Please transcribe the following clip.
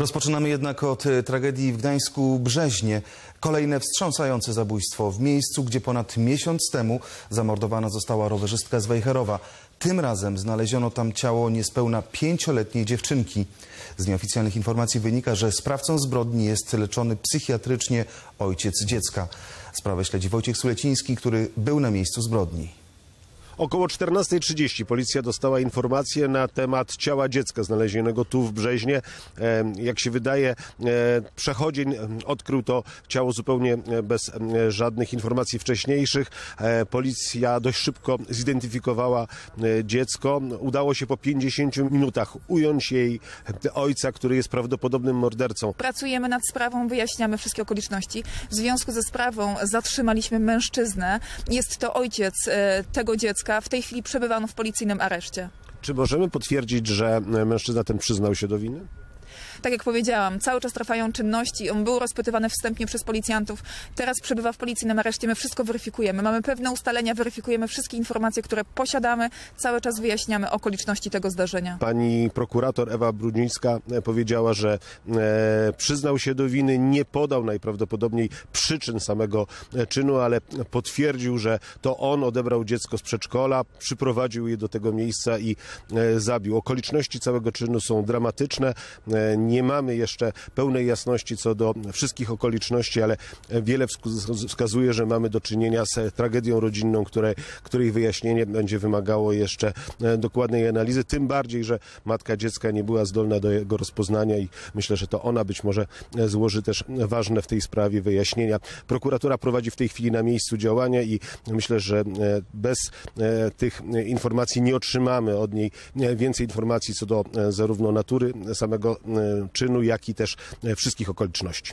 Rozpoczynamy jednak od e, tragedii w Gdańsku Brzeźnie. Kolejne wstrząsające zabójstwo w miejscu, gdzie ponad miesiąc temu zamordowana została rowerzystka z Wejherowa. Tym razem znaleziono tam ciało niespełna pięcioletniej dziewczynki. Z nieoficjalnych informacji wynika, że sprawcą zbrodni jest leczony psychiatrycznie ojciec dziecka. Sprawę śledzi Wojciech Suleciński, który był na miejscu zbrodni. Około 14.30 policja dostała informację na temat ciała dziecka znalezionego tu w Brzeźnie. Jak się wydaje, e, przechodzień odkrył to ciało zupełnie e, bez żadnych informacji wcześniejszych. E, Policja dość szybko zidentyfikowała dziecko. Udało się po 50 minutach ująć jej ojca, który jest prawdopodobnym mordercą. Pracujemy nad sprawą, wyjaśniamy wszystkie okoliczności. W związku ze sprawą zatrzymaliśmy mężczyznę. Jest to ojciec tego dziecka. W tej chwili przebywa on w policyjnym areszcie. Czy możemy potwierdzić, że mężczyzna ten przyznał się do winy? Tak jak powiedziałam, cały czas trwają czynności. On był rozpytywany wstępnie przez policjantów. Teraz przebywa w policyjnym areszcie. My wszystko weryfikujemy. Mamy pewne ustalenia, weryfikujemy wszystkie informacje, które posiadamy. Cały czas wyjaśniamy okoliczności tego zdarzenia. Pani prokurator Ewa Brudzińska e, powiedziała, że e, przyznał się do winy, nie podał najprawdopodobniej przyczyn samego e, czynu, ale potwierdził, że to on odebrał dziecko z przedszkola, przyprowadził je do tego miejsca i e, zabił. Okoliczności całego czynu są dramatyczne. E, nie mamy jeszcze pełnej jasności co do wszystkich okoliczności, ale wiele wskazuje, że mamy do czynienia z tragedią rodzinną, której, której wyjaśnienie będzie wymagało jeszcze e, dokładnej analizy. Tym bardziej, że matka dziecka nie była zdolna do jego rozpoznania i myślę, że to ona być może e, złoży też ważne w tej sprawie wyjaśnienia. Prokuratura prowadzi w tej chwili na miejscu działania i myślę, że e, bez tych informacji nie otrzymamy od niej więcej informacji co do zarówno natury samego czynu, jak i też wszystkich okoliczności.